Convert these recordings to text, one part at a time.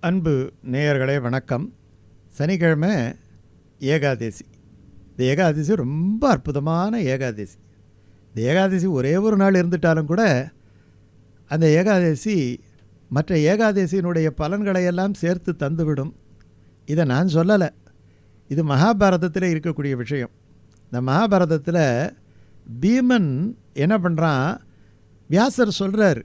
அன்பு நேயர்களே வணக்கம். சனிக்கிழமை ஏகாதேசி. இந்த ஏகாதசி ரொம்ப அற்புதமான ஏகாதசி. இந்த ஏகாதசி ஒரே ஒரு நாள் இருந்துட்டாலும் கூட அந்த ஏகாதசி மற்ற ஏகாதசியினுடைய பலன்களை எல்லாம் சேர்த்து தந்துவிடும். இதை நான் சொல்லலை. இது மகாபாரதத்தில் இருக்கக்கூடிய விஷயம். இந்த மகாபாரதத்தில் பீமன் என்ன பண்ணுறான் வியாசர் சொல்கிறார்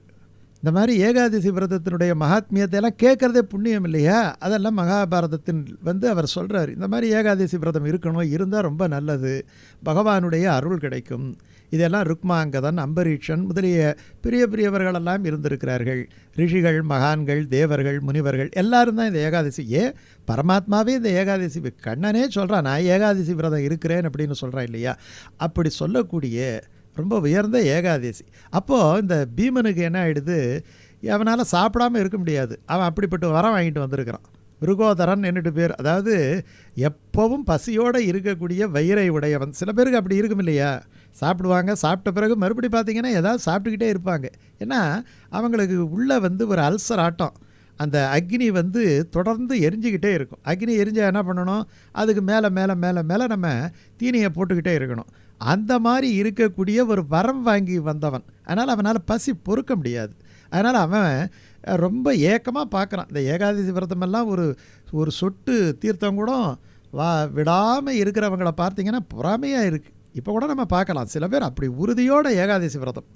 இந்த மாதிரி ஏகாதசி விரதத்தினுடைய மகாத்மியத்தை எல்லாம் கேட்குறதே புண்ணியம் இல்லையா? அதெல்லாம் மகாபாரதத்தின் வந்து அவர் சொல்கிறார் இந்த மாதிரி ஏகாதசி விரதம் இருக்கணும் இருந்தால் ரொம்ப நல்லது. பகவானுடைய அருள் கிடைக்கும். இதெல்லாம் ருக்மாங்கதன் அம்பரீஷன் முதலிய பெரிய பெரியவர்களெல்லாம் இருந்திருக்கிறார்கள். ரிஷிகள் மகான்கள் தேவர்கள் முனிவர்கள் எல்லாரும் தான் இந்த ஏகாதசி. ஏன் பரமாத்மாவே இந்த ஏகாதசி கண்ணனே சொல்கிறான் நான் ஏகாதசி விரதம் இருக்கிறேன் அப்படின்னு சொல்கிறான் இல்லையா? அப்படி சொல்லக்கூடிய ரொம்ப உயர்ந்த ஏகாதேசி. அப்போது இந்த பீமனுக்கு என்ன ஆகிடுது அவனால் சாப்பிடாமல் இருக்க முடியாது. அவன் அப்படிப்பட்ட வரம் வாங்கிட்டு வந்திருக்கிறான். மிருகோதரன் என்னட்டு பேர். அதாவது எப்போவும் பசியோடு இருக்கக்கூடிய வயிறை உடையவன். சில பேருக்கு அப்படி இருக்கும் இல்லையா? சாப்பிடுவாங்க சாப்பிட்ட பிறகு மறுபடி பார்த்திங்கன்னா ஏதாவது சாப்பிட்டுக்கிட்டே இருப்பாங்க. ஏன்னா அவங்களுக்கு உள்ளே வந்து ஒரு அல்சர் ஆட்டம். அந்த அக்னி வந்து தொடர்ந்து எரிஞ்சிக்கிட்டே இருக்கும். அக்னி எரிஞ்சால் என்ன பண்ணணும்? அதுக்கு மேலே மேலே மேலே மேலே நம்ம தீனியை போட்டுக்கிட்டே இருக்கணும். அந்த மாதிரி இருக்கக்கூடிய ஒரு வரம் வாங்கி வந்தவன். அதனால் அவனால் பசி பொறுக்க முடியாது. அதனால் அவன் ரொம்ப ஏக்கமாக பார்க்குறான். இந்த ஏகாதசி விரதமெல்லாம் ஒரு ஒரு சொட்டு தீர்த்தம் கூட வா விடாமல் இருக்கிறவங்கள பார்த்தீங்கன்னா பொறாமையாக இருக்குது இப்போ கூட நம்ம பார்க்கலாம். சில பேர் அப்படி உறுதியோட ஏகாதசி விரதம்.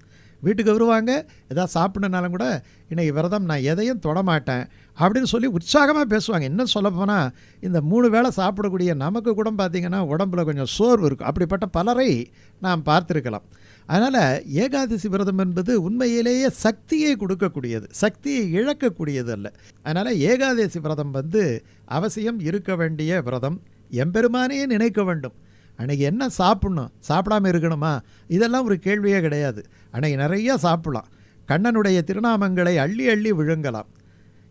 வீட்டுக்கு வருவாங்க எதாவது சாப்பிடணுனாலும் கூட இன்றைக்கி விரதம் நான் எதையும் தொடமாட்டேன் அப்படின்னு சொல்லி உற்சாகமாக பேசுவாங்க. இன்னும் சொல்லப்போனால் இந்த மூணு வேளை சாப்பிடக்கூடிய நமக்கு கூட பார்த்திங்கன்னா உடம்புல கொஞ்சம் சோர்வு இருக்கும். அப்படிப்பட்ட பலரை நாம் பார்த்துருக்கலாம். அதனால் ஏகாதசி விரதம் என்பது உண்மையிலேயே சக்தியை கொடுக்கக்கூடியது சக்தியை இழக்கக்கூடியது அல்ல. அதனால் ஏகாதசி விரதம் வந்து அவசியம் இருக்க வேண்டிய விரதம் எம்பெருமானையே நினைக்க வேண்டும். அன்றைக்கி என்ன சாப்பிட்ணும்? சாப்பிடாமல் இருக்கணுமா? இதெல்லாம் ஒரு கேள்வியே கிடையாது. அன்றைக்கி நிறையா சாப்பிட்லாம். கண்ணனுடைய திருநாமங்களை அள்ளி அள்ளி விழுங்கலாம்.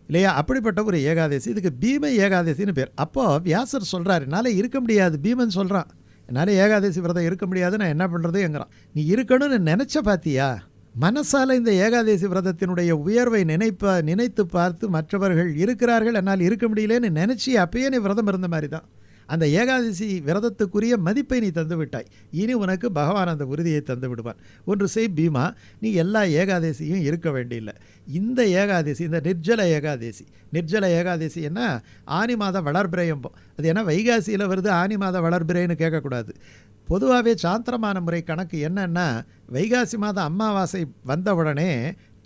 இல்லையா? அப்படிப்பட்ட ஒரு ஏகாதசி. இதுக்கு பீம ஏகாதசின்னு பேர். அப்போது வியாசர் சொல்கிறார் என்னால் இருக்க முடியாது பீமன் சொல்கிறான் என்னால் ஏகாதசி விரதம் இருக்க முடியாது நான் என்ன பண்ணுறதுங்கிறான் நீ இருக்கணும்னு நினச்ச பார்த்தியா மனசால் இந்த ஏகாதசி விரதத்தினுடைய உயர்வை நினைப்ப நினைத்து பார்த்து மற்றவர்கள் இருக்கிறார்கள். என்னால் இருக்க முடியலன்னு நினச்சி அப்பயே நீ விரதம் இருந்த மாதிரி தான். அந்த ஏகாதசி விரதத்துக்குரிய மதிப்பை நீ தந்து விட்டாய். இனி உனக்கு பகவான் அந்த உறுதியை தந்து விடுவான் ஒன்று செய் பீமா நீ எல்லா ஏகாதசியும் இருக்க வேண்டியில்லை. இந்த ஏகாதசி இந்த நிர்ஜல ஏகாதசி. நிர்ஜல ஏகாதசி என்ன? ஆனி மாத வளர்பிரையும் அது ஏன்னா வைகாசியில் வருது ஆனி மாத வளர்பிரைன்னு கேட்கக்கூடாது. பொதுவாகவே சாந்திரமான முறை கணக்கு என்னென்னா வைகாசி மாதம் அமாவாசை வந்த உடனே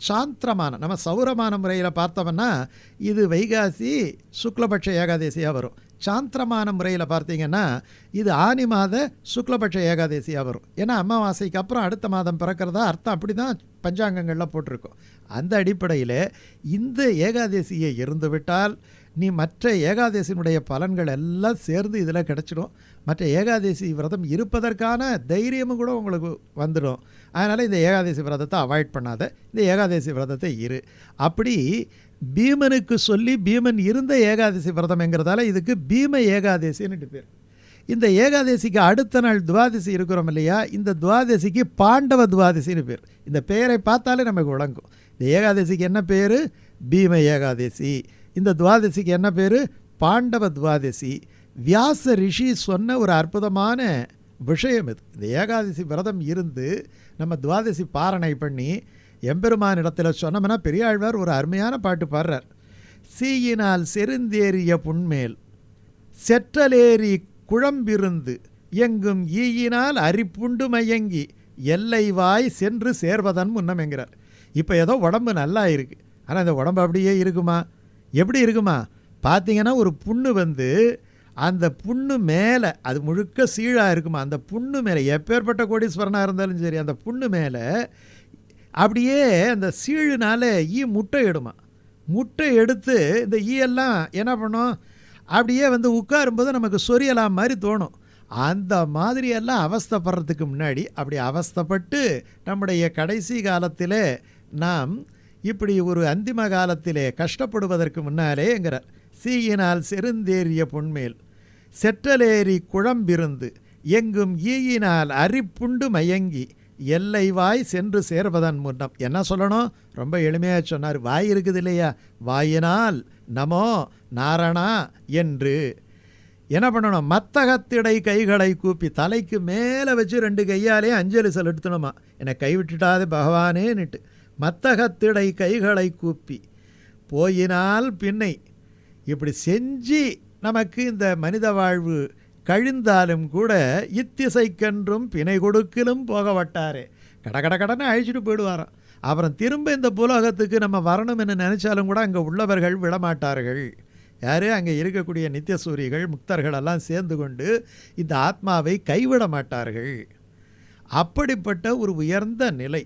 சாந்திரமான நம்ம சௌரமான முறையில் பார்த்தோம்னா இது வைகாசி சுக்லபட்ச ஏகாதசியாக வரும். சாந்திரமான முறையில் பார்த்தீங்கன்னா இது ஆனி மாத சுக்லபட்ச ஏகாதசியாக வரும். ஏன்னா அமாவாசைக்கு அப்புறம் அடுத்த மாதம் பிறக்கிறதா அர்த்தம் அப்படி தான் பஞ்சாங்கங்களில் போட்டிருக்கோம். அந்த அடிப்படையில் இந்த ஏகாதசியை இருந்துவிட்டால் நீ மற்ற ஏகாதசியினுடைய பலன்கள் எல்லாம் சேர்ந்து இதில் கிடச்சிடும். மற்ற ஏகாதசி விரதம் இருப்பதற்கான தைரியமும் கூட உங்களுக்கு வந்துடும். அதனால் இந்த ஏகாதசி விரதத்தை அவாய்ட் பண்ணாத இந்த ஏகாதசி விரதத்தை இரு. அப்படி பீமனுக்கு சொல்லி பீமன் இருந்த ஏகாதசி விரதம்ங்கிறதால இதுக்கு பீம ஏகாதசின்னு பேர். இந்த ஏகாதசிக்கு அடுத்த நாள் துவாதசி இருக்கிறோம் இல்லையா? இந்த துவாதசிக்கு பாண்டவ துவாதசின்னு பேர். இந்த பெயரை பார்த்தாலே நமக்கு விளங்கும். இந்த ஏகாதசிக்கு என்ன பேர்? பீம ஏகாதசி. இந்த துவாதசிக்கு என்ன பேர்? பாண்டவ துவாதசி. வியாச ரிஷி சொன்ன ஒரு அற்புதமான விஷயம் இது. இந்த ஏகாதசி விரதம் இருந்து நம்ம துவாதசி பாரணை பண்ணி எம்பெருமான் இடத்துல சொன்னோம்னா பெரியாழ்வார் ஒரு அருமையான பாட்டு பாடுறார். சீயினால் செருந்தேறிய புண்மேல் செற்றலேறி குழம்பிருந்து எங்கும் ஈயினால் அரிப்புண்டு மயங்கி எல்லை வாய் சென்று சேர்வதன் முன்னமெங்கிறார் இப்போ ஏதோ உடம்பு நல்லா இருக்குது ஆனால் இந்த உடம்பு அப்படியே இருக்குமா? எப்படி இருக்குமா? பார்த்தீங்கன்னா ஒரு புண்ணு வந்து அந்த புண்ணு மேலே அது முழுக்க சீழாக இருக்குமா? அந்த புண்ணு மேலே எப்பேற்பட்ட கோடீஸ்வரனாக இருந்தாலும் சரி அந்த புண்ணு மேலே அப்படியே அந்த சீழுனால ஈ முட்டை எடுமா. முட்டை எடுத்து இந்த ஈயெல்லாம் என்ன பண்ணும்? அப்படியே வந்து உட்காரும்போது நமக்கு சொரியலாம் மாதிரி தோணும். அந்த மாதிரியெல்லாம் அவஸ்தப்படுறதுக்கு முன்னாடி அப்படி அவஸ்தப்பட்டு நம்முடைய கடைசி காலத்தில் நாம் இப்படி ஒரு அந்திம காலத்திலே கஷ்டப்படுவதற்கு முன்னாலேங்கிறார் சீயினால் செருந்தேறிய பொன்மேல் செற்றலேறி குழம்பிருந்து எங்கும் ஈயினால் அரிப்புண்டு மயங்கி எல்லை வாய் சென்று சேர்வதன் முன்னம். என்ன சொல்லணும்? ரொம்ப எளிமையாக சொன்னார். வாய் இருக்குது இல்லையா? வாயினால் நமோ நாரணா என்று. என்ன பண்ணணும்? மத்தகத்திடை கைகளை கூப்பி தலைக்கு மேலே வச்சு ரெண்டு கையாலே அஞ்சலி செலுத்தணுமா? என்னை கைவிட்டுட்டாது பகவானேன்னுட்டு. மத்தகத்திடை கைகளை கூப்பி போயினால் பின்னை இப்படி செஞ்சு நமக்கு இந்த மனித வாழ்வு கழிந்தாலும் கூட இத்திசைக்கன்றும் பிணை கொடுக்கிலும் போக வட்டாரே கட கட கடனை அழிச்சிட்டு போயிடுவாராம். அப்புறம் திரும்ப இந்த புலோகத்துக்கு நம்ம வரணும்னு நினச்சாலும் கூட அங்கே உள்ளவர்கள் விடமாட்டார்கள். யார்? அங்கே இருக்கக்கூடிய நித்தியசூரிகள் முக்தர்கள் எல்லாம் சேர்ந்து கொண்டு இந்த ஆத்மாவை கைவிட மாட்டார்கள். அப்படிப்பட்ட ஒரு உயர்ந்த நிலை.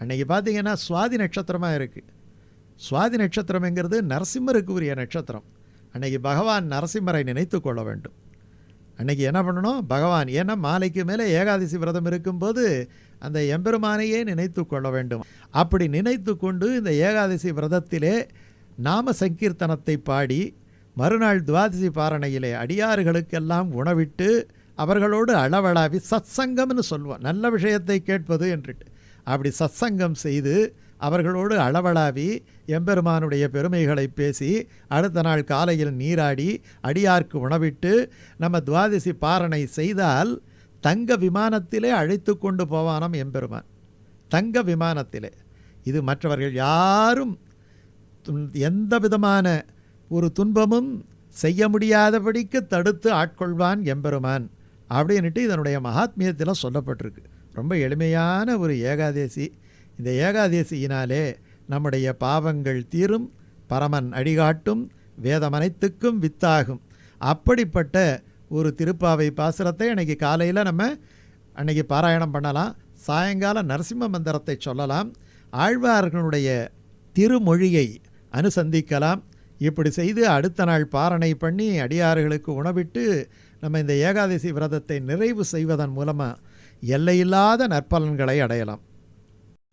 அன்னைக்கு பார்த்திங்கன்னா சுவாதி நட்சத்திரமாக இருக்குது சுவாதி நட்சத்திரம்ங்கிறது நரசிம்மருக்கு உரிய நட்சத்திரம். அன்றைக்கி பகவான் நரசிம்மரை நினைத்து கொள்ள வேண்டும். அன்னைக்கு என்ன பண்ணணும்? பகவான் ஏன்னா மாலைக்கு மேலே ஏகாதசி விரதம் இருக்கும்போது அந்த எம்பெருமானையே நினைத்து கொள்ள வேண்டும். அப்படி நினைத்து கொண்டு இந்த ஏகாதசி விரதத்திலே நாம சங்கீர்த்தனத்தை பாடி மறுநாள் துவாதசி பாரணையிலே அடியார்களுக்கெல்லாம் உணவிட்டு அவர்களோடு அளவளாவி சத்சங்கம்னு சொல்லுவோம் நல்ல விஷயத்தை கேட்பது என்றுட்டு. அப்படி சத்சங்கம் செய்து அவர்களோடு அளவளாவி எம்பெருமானுடைய பெருமைகளை பேசி அடுத்த நாள் காலையில் நீராடி அடியார்க்கு உணவிட்டு நம்ம துவாதசி பாரணை செய்தால் தங்க விமானத்திலே அழைத்து கொண்டு போவானாம் எம்பெருமான். தங்க விமானத்திலே. இது மற்றவர்கள் யாரும் துன்- எந்த விதமான ஒரு துன்பமும் செய்ய முடியாதபடிக்கு தடுத்து ஆட்கொள்வான் எம்பெருமான். அப்படின்னுட்டு இதனுடைய மகாத்மியத்தில் சொல்லப்பட்டிருக்கு. ரொம்ப எளிமையான ஒரு ஏகாதேசி. இந்த ஏகாதசியினாலே நம்முடைய பாவங்கள் தீரும் பரமன் அடிகாட்டும் வேதமனைத்துக்கும் வித்தாகும். அப்படிப்பட்ட ஒரு திருப்பாவை பாசுரத்தை அன்னைக்கு காலையில் நம்ம அன்னைக்கு பாராயணம் பண்ணலாம் சாயங்காலம் நரசிம்ம மந்திரத்தை சொல்லலாம் ஆழ்வார்களுடைய திருமொழியை அனுசந்திக்கலாம். இப்படி செய்து அடுத்த நாள் பாரணை பண்ணி அடியார்களுக்கு உணவிட்டு நம்ம இந்த ஏகாதசி விரதத்தை நிறைவு செய்வதன் மூலமாக எல்லையில்லாத நற்பலன்களை அடையலாம்.